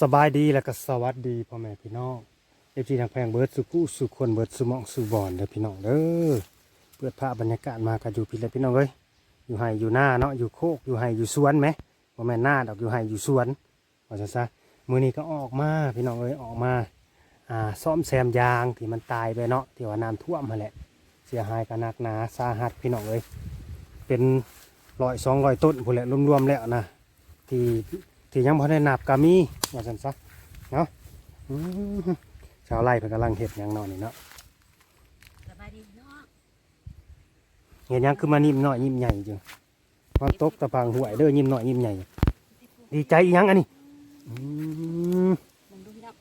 สบายดีแล้วก็สวัสดีพ่อแม่พี่น้องเอฟซีทางแพงเบิร์ดสุกุสุคนเบิร์ดสุมองสุบอนเด้อพี่น้องเด้อเปิดภาพบรรยากาศมากันอยู่พี่เลยพี่น้องเอ้ยอยู่ไห้อยู่หน้าเนาะอยู่โคกอยู่ไห้อยู่สวนไหมพ่อแม่หน้าดอกอยู่ไห้อยู่สวนว่าจะซะมือนี้ก็ออกมาพี่น้องเอ้ยออกมาอ่าซ่อมแซมยางที่มันตายไปเนาะที่ว่าน้ำท่วมมาแหละเสียหายกันหนักหนาสาหัสพี่น้องเอ้ยเป็นร้อยสองร้อยต้นพูนแหละรวมๆแล้วนะที่ ที่ยังพอได้นับกามีว่าสันซะเนาะอืมชาวไร่เพิ่นกำลังเห็ดหยังเนอนนี่เนาะสบายดีเนาะเห็ดหยังคือมานิ่มน้อยยิ้มใหญ่จังตอนตกตะพังหวยเด้อยิ้มน้อยยิ้มใหญ่ ดีใจอีหยังอันนี้อืมลองดูพี่น้อง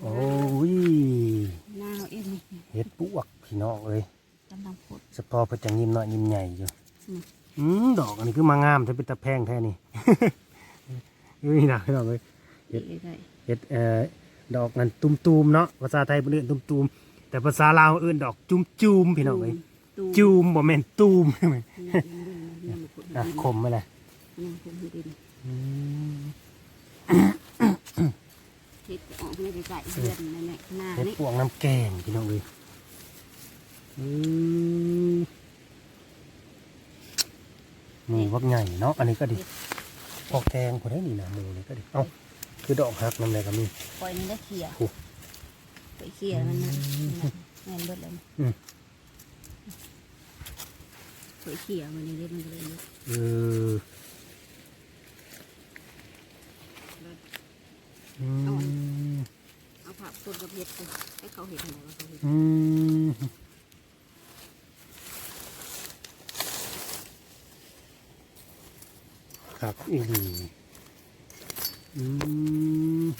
โอ้ยหน้าเอาเอ็มนี่เห็ดปวกพี่น้องเอ้ยกำลังพดสปอเพิ่นจังยิ้มน้อยยิ้มใหญ่อยู่ อืมอืมดอกอันนี้คือมางามจะเป็นตะแพงแท้นี่นี่นะพี่น้องเอ้ยเฮ็ดได้เห็ดเอ่อดอกนั้นตุมๆเนาะภาษาไทยเพิ่นเรียกตุมๆแต่ภาษาลาวเอื่นดอกจุมๆพี่น้องเอ้ยตูจูมบ่แม่นตูมยังยังยังพดอะคมไหมล่ะยังคมให้ดินอืมเฮ็ดออกไม่ได้ใจเดือนนั่นแหละหน้าเห็ดนี่พวกน้ำแกงพี่น้องเอ้ยอืม หมูวักใหญ่เนาะอันนี้ก็ดีพอกแกงพอได้นี่นะหมูนี่ก็ดีเอ้าคือดอกฮักน้ำอะไรก็มีปล่อยมันได้เขี่ยโอ้ไปเขี่ยมันนะแม่นเบิดเลยอืมไปเขี่ยมันนี่เด็ดมันเลยเอออืมเอาผักต้นกระเพาะไปให้เขาเห็นหมดแล้วเขาเห็น อืม ครับอีหลีอืม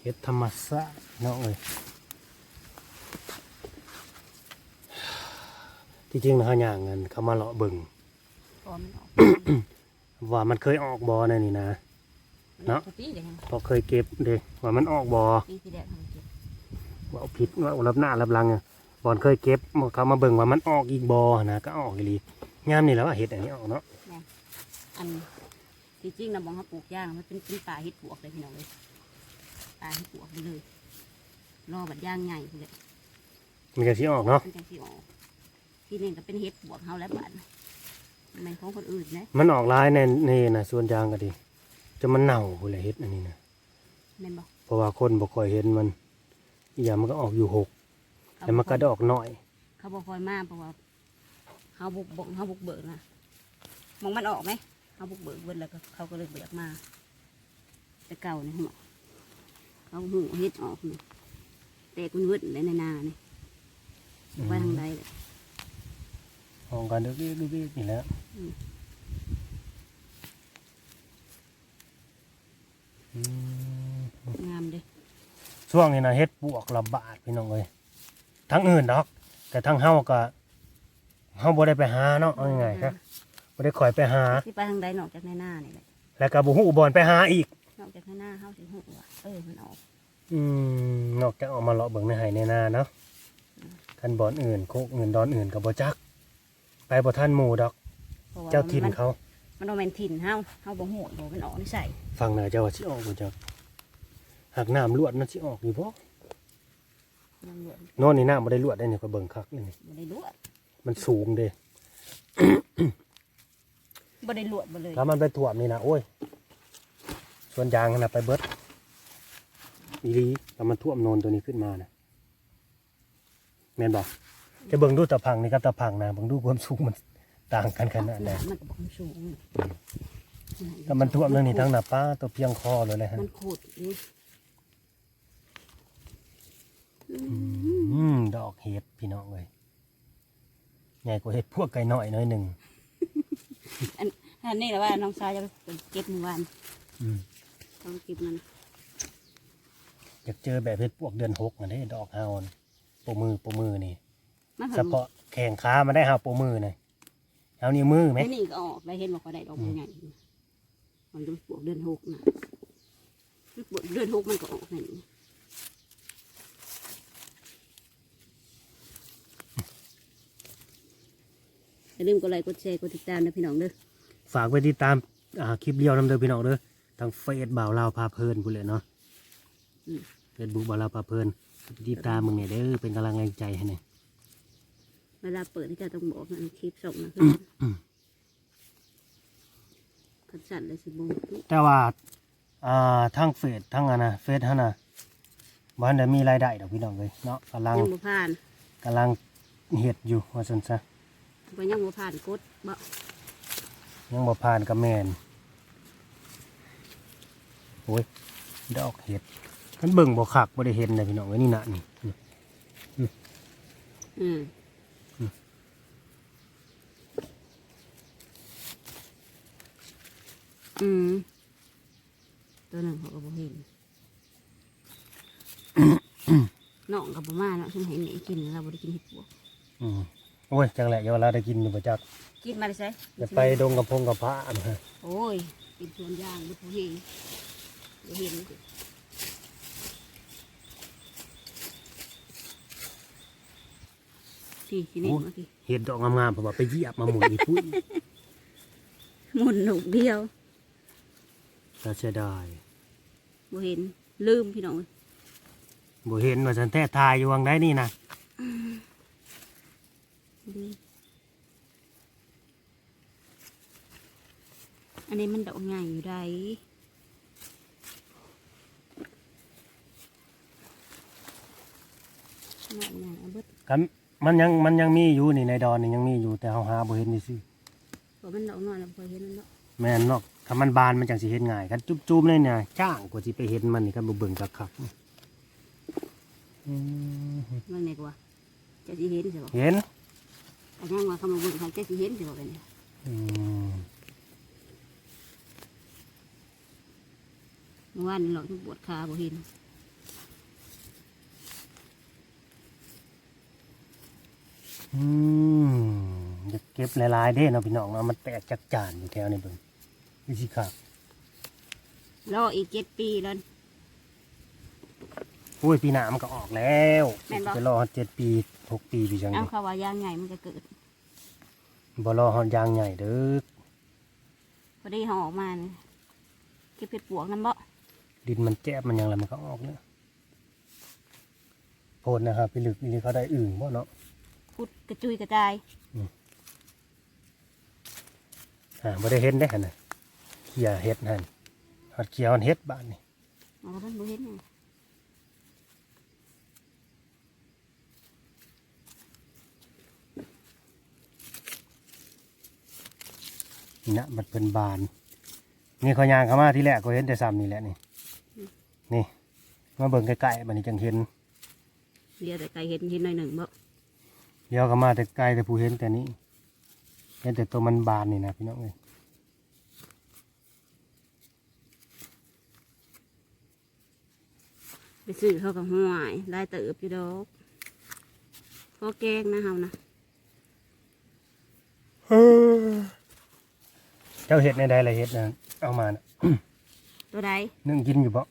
เฮ็ดธรรมศาสตร์เนาะเอ้ยที่จริงนะเขาย่างเงินเขามาเลาะเบิ่งพ อมันออกว่ามันเคยออกบอในนี่นะ เนาะ ปีเดียวพอเคยเก็บเด็ว่ามันออกบอปีที่แรกทำเก็บว่าเอาผิดว่ารับหน้ารับหลังอะบอนเคยเก็บเขามาเบิ่งว่ามันออกอีกบอนะก็ออกอีหลียามนี่แหล้วว่าเห็ดอันนี้ออกเนาะอันที่จริงนะมองเขาปลูกย่างมันเป็นเป็นป่าเห็ดปวกเลยพี่น้องเลยป่าเห็ดปวกไปเลยรอบัดย่างใหญ่เลยมันก็สิออกเนาะมันจังสิออกที่นี่ก็เป็นเห็ดบวกเฮาแล้วบัด มันเป็นของคนอื่นนะมันออกหลายในนี่นะส่วนยางก็ดี จะมันเน่าพุ่นแหละเห็ดอันนี้นะแม่นบอกเพราะว่าคนบ่ค่อยเห็นมันอีกอย่างมันก็ออกอยู่หกแต่มันก็ดอกน้อย เขาบอกคอยมาเพราะว่าเฮาบุกบกเฮาบุกเบิกนะมองมันออกไหมเฮาบุกเบิกเบิดแล้วก็เขาก็เลยเบิกมา แต่เก่านี่หมอเขาหูเห็ดออกนี่แต่กุนวึดในนานี่ไว้ทางใดเลย ออกกันดึกๆดึกๆนี่แหละอืมอืมงามเด้ช่วงนี้นะเฮ็ดปวกระบาดพี่น้องเอ้ยทั้งอื่นดอก แต่ทั้งเฮาก็เฮาบ่ได้ไปหาเนาะเอาง่ายๆครับบ่ได้คอยไปหา ที่ไปทางใดนอกจากในนานี่แหละแล้วก็บ่ฮู้บ่อนไปหาอีก นอกจากในนาเฮาสิหูว่าเออมันออกอืมนอกจากออกมาเลาะเบิ่งในไห้ในนาเนาะคันบ่อนอื่นโคกอื่นดอนอื่นก็บ่จัก ไปบ่ทันหมู่ดอกเพราะว่าเจ้าถิ่นมันเขามันบ่แม่นถิ่นเฮาเฮาบ่ฮู้บ่มันออกนิสัยฟังหน่อยเจ้าว่าสิออกบ่จักหักน้ำลวดมันสิออกอยู่บ่ยังเหลือโน่นนี่น้ำบ่ได้ลวดได้นี่ก็เบิ่งคักนี่บ่ได้ลวดมันสูงเด้บ่ได้ลวดบ่เลยถ้ามันไปถ่วมนี่นะโอ้ยส่วนยางนะไปเบิดอีหลีถ้ามันท่วมโนนตัวนี้ขึ้นมานะแม่นบอก จะเบิ่งดูตะพังนี่กับตะพังนะเบิ่งดูความสูงมันต่างกันขนาดไหนมันก็บ่สูงถ้ามันท่วมเรื่องนี้ทั้งหน้าป้าตัวเพียงคอเลยเลยฮะมันโคตรนี่อืมดอกเห็ดพี่น้องเลยใหญ่กว่าเห็ดพวกไก่น้อยน้อยหนึ่งอันนี้แหละว่าน้องชายจะไปเก็บเมื่อวานอืมต้องเก็บมันอยากเจอแบบเห็ดพวกเดือนหกอันนี้ดอกเฮาน่ะโปมือโปมือนี่ มาเฉเหิงพาะแข่งขามาได้เฮาโปมือนะเฮานิ้วมือไหมไอ้นี่ก็ออกได้เห็นบอกว่าได้ดอกใหญ่มันจะปวกเดือนหกนะมันปวกเดือนหกมันก็ออกนั่นนี่อย่าลืมกดไลค์กดแชร์กดติดตามนะพี่น้องเด้อฝากไว้ติดตามอ่าคลิปเดียวนํเด้อพี่น้องเด้อทางเฟซบ่าวลาวพาเพลินพุ่นเลยเนาะเฟซบุ๊กบ่าวลาวพาเพลินไปติดตามมึงเนี่ยเด้อเป็นกำลังใจให้เนี่ย เวลาเปิดที่จะต้องบอกนะคลิปส่งนะอืมขันสั่นเลยสิบโมงแต่ว่าอ่าทางเฟซทางอันนะเฟซฮะนะบ้านได้มีรายได้ดอกพี่น้องเลยเนาะกำลังยังบ่ผ่านกำลังเฮ็ดอยู่ว่าซั่นซะเพราะยังบ่ผ่านกดบ่ยังบ่ผ่านกับแม่นโอ้ยดอกเห็ดกันเบิ่งบ่คักบ่ได้เห็นเลยพี่น้องเอ้ยนี่น่ะนี่นี่อืม อืมตัวหนึ่งเขาก็บ่เห็นน้องกับบ่มาเนาะฉันเห็นไหนกินเราบ่ได้กินเห็ดปวกอืมโอ้ยจังแหละเดี๋ยวเราได้กินอยู่บ่จักกินมาได้ใช่จะไปดงกับพงกับพระนะฮะโอ้ยกินสวนยางบ่เห็นบ่เห็นสิที่นี่มาสิเห็ดดอกงามๆเพราะว่าไปเหยียบมาหมุนอีพุ่นหมุนหนุกเดียว น่าเสียดายบ่เห็นลืมพี่น้องเอ้ยบ่เห็นว่าซั่นแท้ทายอยู่วังได้นี่นะลืมอันนี้มันดอกใหญ่อยู่ได้ดอกใหญ่เอาเบิดกันมันยังมันยังมีอยู่นี่ในดอนนี่ยังมีอยู่แต่เฮาหาบ่เห็นซื่อเพราะมันดอกน้อยแล้วพอเห็นมันเนาะๆ แม่นเนาะถ้ามันบานมันจังสิเห็นง่ายกันจุ๊บๆเลยเนี่ยจ้างกว่าสิไปเห็นมันนี่กันบ่เบิ่งคักๆอืมมันไหนกว่าจะสิเห็นสิบ่เห็นอันยังว่าคำว่าเบิ่งเขาจะสิเห็นสิบ่กันเนี่ยอืมเมื่อวานนี่เราปวดขาบ่เห็นอืม อยากเก็บหลายๆเด้เนาะพี่น้องเนาะมันแตกจักจานอยู่แถวนี้เบิ่งวิธีครับรออีกเจ็ดปีแล้ว โอ้ยปีหน้ามันก็ออกแล้วแม่นบ่ จะรอเจ็ดปีหกปีพี่จังเอาเลยเขาว่ายางใหญ่มันจะเกิด บ่รอฮอดยางใหญ่เด้อพอดีเขาออกมานี่เก็บเห็ดปวกนั่นบ่ดินมันแจ๊บมันหยังแล้วมันก็ออกเนี่ยโพดนะครับพี่ลึกนี่เขาได้อึ่งบ่เนาะพุดกระจุยกระจาย อ่าบ่ได้เห็นได้หั่นน่ะเขี่ยเฮ็ดหั่นฮอดเขี่ยฮอดเฮ็ดบ้านนี่เอาแล้วมันบ่เห็นหยังนี่นะมันเป็นบาน นี่เขายางเข้ามาที่แรกก็เห็นแต่ซ้ำนี่แหละนี่ นี่มาเบิ่งใกล้ๆบัดนี้จังเห็นเดี๋ยวแต่ไก่เห็นเห็นหน่อยหนึ่งบ่เดี๋ยวก็มาแต่ไกลแต่ผู้เห็นแต่นี้ เห็นแต่ตัวมันบานนี่นะพี่น้องเอ้ยไปซื้อเขากับห้วยได้เติบอยู่ดอกพอแกงนะเฮานะเจ้าเห็ดในใดละเห็ดนะเอามานะตัวใดนึ่งกินอยู่บ่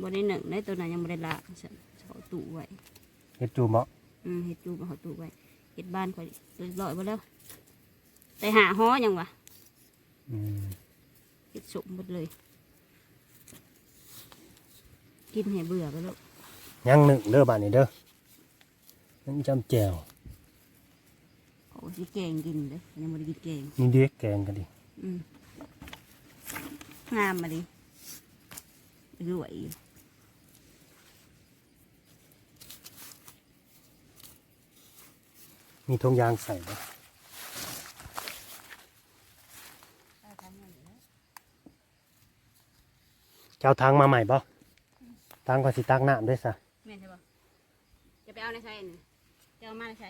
บ่ได้หนึ่งได้ตัวนั้นยังบ่ได้ละฉันเขาตู้ไว้เห็ดจูบ่อืมเห็ดจูบเขาตู้ไว้เห็ดบ้านข่อยเรียบร้อยหมดแล้ว แต่หาฮ้อยังวะอืมเห็ดสุกหมดเลย กินให้เบื่อไปแล้วยังหนึ่งเด้อบานนี้เด้อนั่นจำแจวเขาก็สิแกงกินเลยยังบ่ได้กินแกงนี่เด็กแกงกันดิอืมงามมาดิรวยอยู่มีทงยางใส่ บ่เจ้าทางมาใหม่บ่ทางก็สิตักน้ำด้วยซะแม่นใช่ปะจะไปเอาในใส่นี่จะเอามาในใส่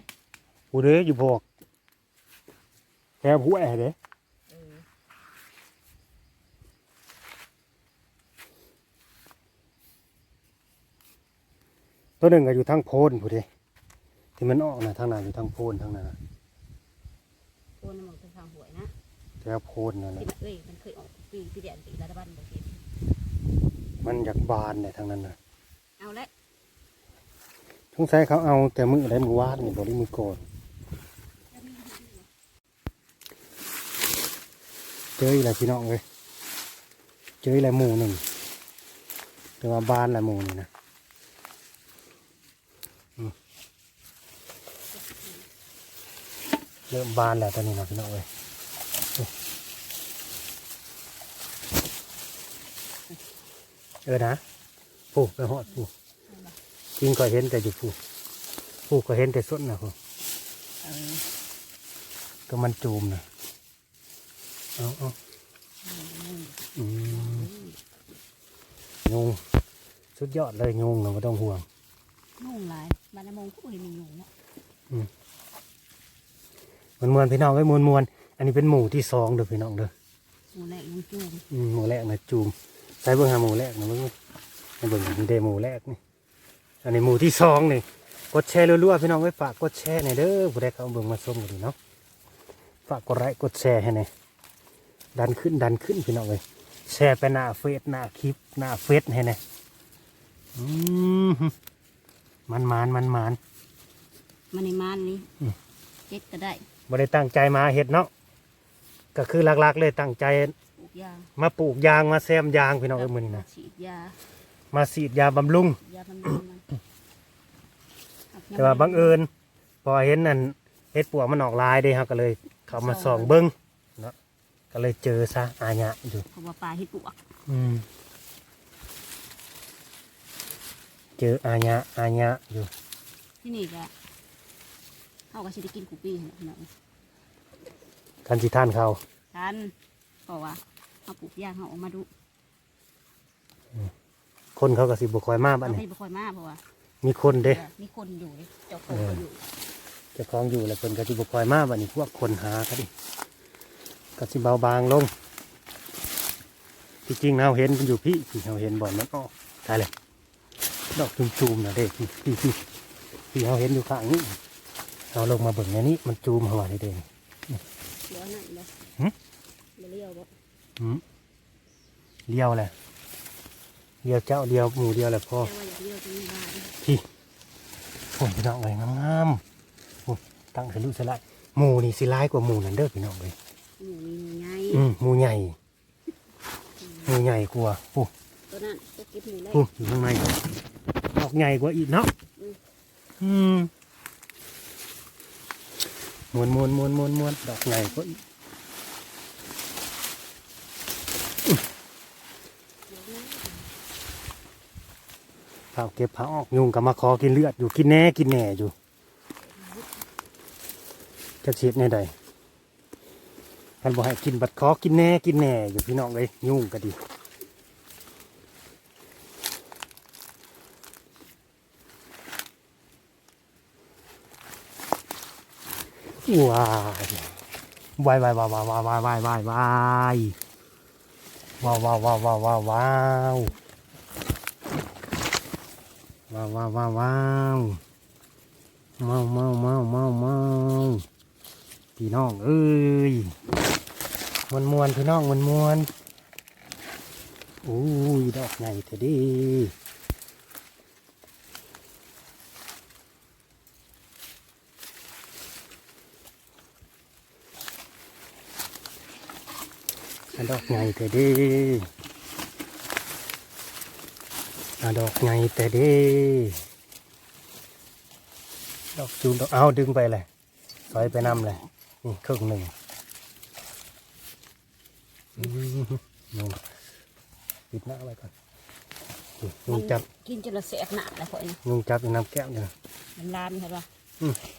ผู้เด้อยู่พวกแค่ผู้แอเด้เออตัวหนึ่งก็อยู่ทางโพนผู้เด้ที่มันออกนะทางนั้นอยู่ทางโพนทางนั้นน่ะโคนน้ำมันเป็นทางหวยนะแถวโพนนั่นแหที่ละมันเอ้ยมันเคยออกปีปีเดียนปีรัฐบาลบอกเห็น มันอยากบานเนี่ยทางนั้นน่ะเอาละสงสัยเขาเอาแต่มือได้มือวาดนี่บ่ได้มือก่อนเจออีกแล้วพี่น้องเอ้ยเจออีกแล้วหมู่หนึ่งแต่ว่าบ้านละหมู่นี่นะอืมเริ่มบานแล้วตอนนี้นะพี่น้องเอ้ย เออนะผูกไปหอดผูกจริงก็เห็นแต่อยู่ผู้ผู้ก็เห็นแต่ส้นนะผู้เออก็มันจูมนะเอาเอาอืมยุงสุดยอดเลยยุงเราไม่ต้องห่วงนุ่งหลายบ้านน้ำมงก็บ่เห็นมีนุ่งเนาะมันมวนๆพี่น้องไว้มวนมวนๆอันนี้เป็นหมู่ที่สองเด้อพี่น้องเด้อหมูแรกยังจูงอืมหมู่แรกนะจูม ใส่เบิ่งหาหมู่แรกนะเบิ่งให้เบิ่งนี่เดหมู่แรกนี่ อันนี้หมู่ที่สองนี่ กดแชร์รัวๆพี่น้องไว้ฝากกดแชร์หน่อยเด้อผู้ใดเขาเอาเบิ่งมาชมกันดีเนาะ ฝากกดไลค์กดแชร์ให้หน่อยดันขึ้นดันขึ้นพี่น้องเลยแชร์ไปหน้าเฟซหน้าคลิปหน้าเฟซให้หน่อยอืมมันมานมันมานมันในมานนี้อืมเจ็ดก็ได้บ่ได้ตั้งใจมาเห็ดเนาะ ก็คือหลักๆเลยตั้งใจปลูก ยามาปลูกยางมาแซมยางพี่น้องเอ้ยมื้อนี้นะฉีดยามาฉีดยาบำรุง ยาบำรุงมันแต่ว่าบังเอิญพอเห็นนั่นเห็ดปวกมันออกลายเด้ครับก็เลย เขามาส่องเบิ้งเนาะก็เลยเจอซะอาญะอยู่เพราะว่าปลาที่ปลวกอืมเจออาญะอาญะอยู่ที่นี่ก็เขาก็สิได้กินกูปีหั่นแหละพี่น้องคันสิท่านเขาทันเพราะว่า เขาปลูกยางเขาออกมาดูคนเขาก็สิบคอยมาบ้านเขานี้ไม่บ่ค่อยมาเพราะว่ามีคนเด้ มีคนอยู่เลยเจ้าของก็อยู่เจะคล้าของอยู่แล้วคนก็สิบคอยมาบ้านนี้พวกคนหาก็ดิก็สิเบาบางลงที่จริงเราเห็นมันอยู่พี่ที่เราเห็นบ่อนมันออกตายเลยดอกจุ่มๆนะเด็กพี่พี่พี่ที่เราเห็นอยู่ข้างนี้เราลงมาเบิ่งในนี้มันจูมเข้ามาในเด้งเดี๋ยวนั่นเลยหึบ่เลี้ยวบ่อืม เลี้ยวแหละเลี้ยวเจ้าเดียวหมูเดียวแหละพ่อแต่ว่าอยากเลี้ยวจะมีบ้านพี่โอ้ยพี่น้องเลยงามๆโอ้ตั้งสลุสลายหมูนี่สิร้ายกว่าหมูนั่นเด้อพี่น้องเลยหมูนี่ไงอืมหมูใหญ่หมูใหญ่กว่าโอ้ตัวนั้นก็เก็บหมูแรกโหอยู่ข้างในดอกใหญ่กว่าอีกเนาะอืมอืมมวนมวนมวนมวนมวนดอกใหญ่กว่าอีก เผาเก็บเผาออกยุงกับมาขอกินเลือดอยู่กินแหน่กินแหน่อยู่จะเสียดในใดท่านบอกให้กินบัดคอกินแหน่กินแหน่อยู่พี่น้องเลยยุ่งก็ดีว้ายวายวายวายวายวายวายวายวายวายวายวายวายวายวายวายวายวายวายวาวเมาเมาเมาเมาเมาพี่น้องเอ้ยมวนมวนพี่น้องมวนมวนโอ้ยดอกใหญ่เถอะดิดอกใหญ่แต่เดีอันด ดอกใหญ่แต่ดีดอกจูนดอกเอาดึงไปเลยถอยไปนำเลยนี่ครึ่งหนึ่งนู่นปิดหน้าไว้ก่อนนี่ยุงจับกินจนละแสบหนาแล้วพอนี่ยุงจับอยู่น้ำแก้วเนี่ยมันลามเห็นปะ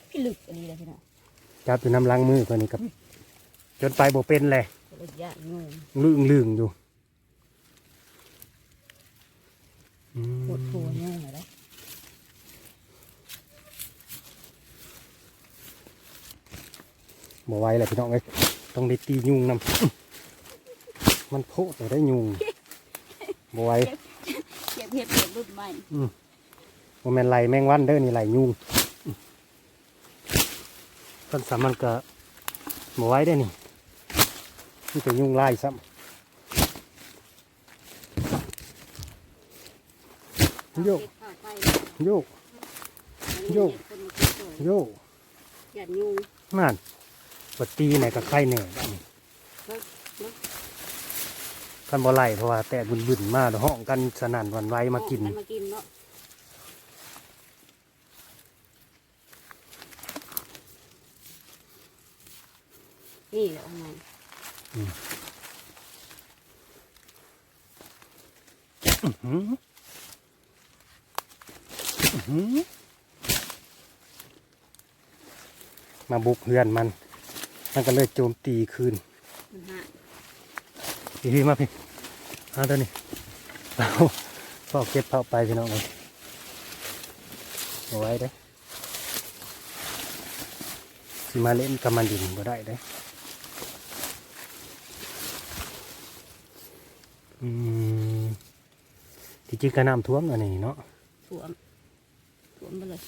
พี่ลึกอันนี้เลยพี่น้องจับอยู่น้ำล้างมือคนนี้กับ จนไปโบเป็นเลยก็เลยย่านงูลื่งลืงอยู่ อืมปวดหัวงูเหรอบ่ไหวแล้วพี่น้องเอ้ยต้องได้ตียุงนำมันโพดเลยได้ยุงบ่ไหวเก็บเห็ดเก็บรุ่นใหม่บ่แม่นไหลแมงวันเด้อนี่ไหลยุงต้นสามันก็บ่ไหวได้อนี่มีแต่ยุงไล่ซ้ำ โยกเข้าไปโยก โยกคนมากินด้วยโยกหยัดยุงนั่นปตีไหนก็ไข่แหน่บ้านนี้เลิกเลิกคันบ่ไล่เพราะว่าแต่บุญๆมาแล้วห้องกันสนั่นหวันไหวมากินมันมากินเนาะนี่แหละเอาไงอื้อหืออื้อหือ มาบุกเฮือนมัน มันก็เลยโจมตีคืนมันหาพี่พี่มาพี่เอาตัวนี้เอาพ่อเก็บเผาไปพี่น้องเลยเอาไว้เด้อสิมาเล่นกับมันดินก็ได้เด้ออืมที่จริงก็น้ำท่วมอันนี้เนาะถ่วมถ่ วมไปเลย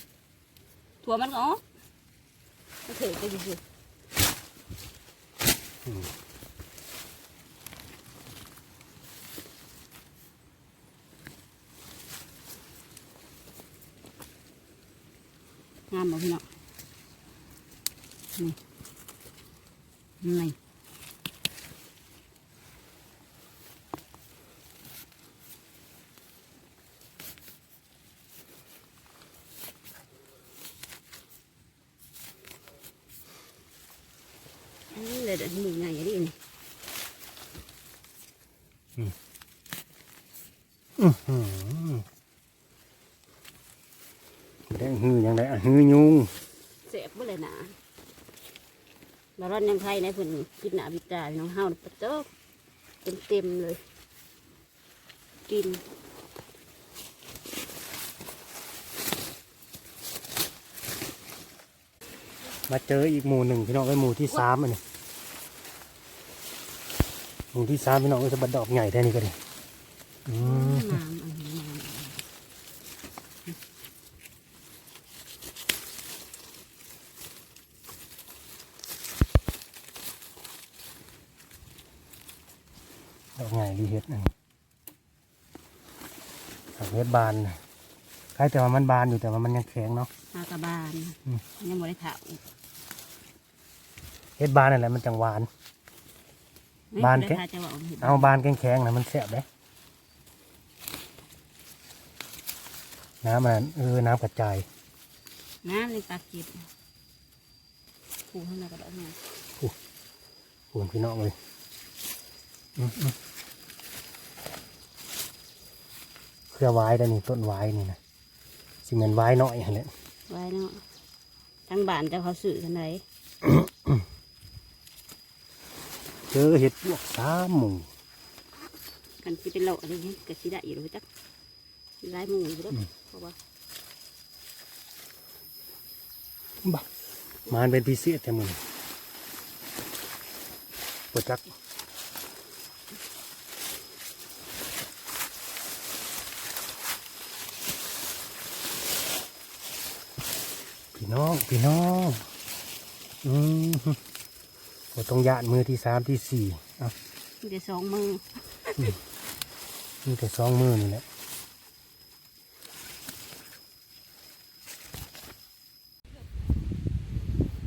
ถั่วมันก็ออกมันเถิดไปสิงามบ่พี่น้องนี่นี่ อันนี้เลยเดี๋ยวมูใหญ่ดินี่อื้อหือแดงหือยังไงอะหือยุงเสียบบ่เลยนะแล้วร้อนยังไทยในเพิ่นกินหนาบิดาน้องเฮาปะเจ้าเต็มเต็มเลย กินมาเจออีกหมู่หนึ่งพี่น้องไอ้หมู่ที่สามอันนี้ หมู่ที่สามพี่น้องก็จะบัดดอกใหญ่ได้นี่ก็ดีอืมน้ำอันนี้น้ำดอกใหญ่ดีเห็ดนั่นดอกเห็ดบานน่ะคล้ายแต่ว่ามันบานอยู่แต่ว่ามันยังแข็งเนาะหากระบาลอืมยังบ่ได้ถาอีกเห็ดบานนั่นแหละมันจังหวาน บานแค่แค่จะว่าเอาเห็ดเอาบานแข็งๆนะมันแซ่บเลยน้ำมันเออน้ำกระจายน้ำในปากจิบผูข้างในกระดอกเนี่ยขวนพี่น้องเลยอืมอืมเครือไว้ได้นี่ต้นไว้นี่นะสิเหมือนไว้น้อยหั่นแหละไว้เนาะทั้งบ้านเจะเขาสื่อกันไหน เจอเห็ดพวกสามหมู่กันสิเป็นโลอะไรเงี้ยก็สิได้อยู่รู้จักสิได้หมูอยู่แล้วเพราะว่าบักมันเป็นพิเศษแต่มึงปวดจักพี่น้องพี่น้องอืม บ่ต้องยานมือที่สามที่สี่เอะมีแต่สองมือมีแต่สองมือนี่แหละ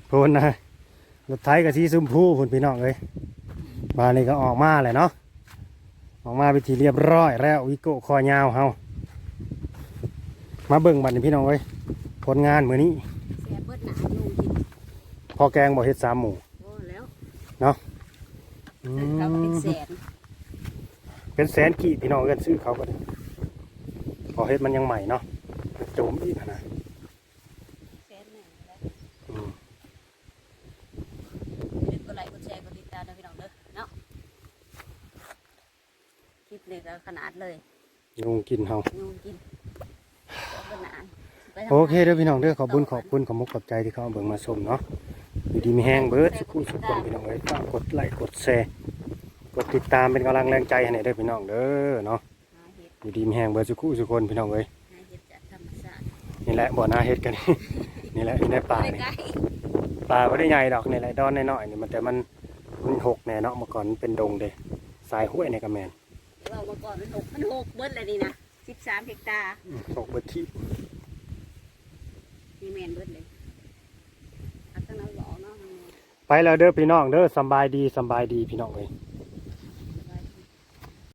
พูนนะรถไถกับสีชมพูพูนพี่น้องเลยมานี่ก็ออกมาเลยเนาะออกมาไปนทีเรียบร้อยแล้ววิโก้คอยาวเฮามาเบิ่งบัดนี้พี่น้องเอ้ยผลงานมือนี้เสียเบิดหนาลุงกินพอแกงบ่เฮ็ดสามหมูโอ้แล้ว อืเขาก็เป็นมแสนเป็นแสนกี่พี่น้องกันซื้อเขาก็ได้พอเฮ็ดมันยังใหม่เนาะโจมอีกนะแสนหนึ่งแล้วอืมลืมกดไลค์กดแชร์กดติดตามนะพี่น้องเด้อเนาะคลิปนี้ก็ขนาดเลยยุงกินเฮา ยุงกินเอาเบิดหนาไปทำงาน โอเคเด้อพี่น้องเด้อขอบคุณขอบคุณขอบมุกขอบใจที่เขาเอาเบิ่งมาชมเนาะ อยู่ดีมีแห้งเบิร์ดสุขุมสุขวนพี่น้องเลยฝากกดไลค์กดแชร์กดติดตามเป็นกำลังแรงใจให้ได้พี่น้องเด้อเนาะอยู่ดีมีแห้งเบิร์ดสุขุมสุขวนพี่น้องเลยนี่แหละบ่อนาเฮ็ดกันนี่แหละนี่แหละปลานี่ปลาไม่ได้ใหญ่ดอกนี่แหละดอนน้อยๆนี่มันแต่มันมันหกแน่เนาะเมื่อก่อนเป็นดงเด้สายห้วยในกระแมนเามื่อก่อนมันหกมันหกเบิร์ดเลยนี่นะสิบสามเฮกตาหกเบิร์ดที่นี่แมนเบิร์ดเลยอัตนาหลอ ไปแล้วเด้อพี่น้องเด้อสบายดีสบายดีพี่น้องเลย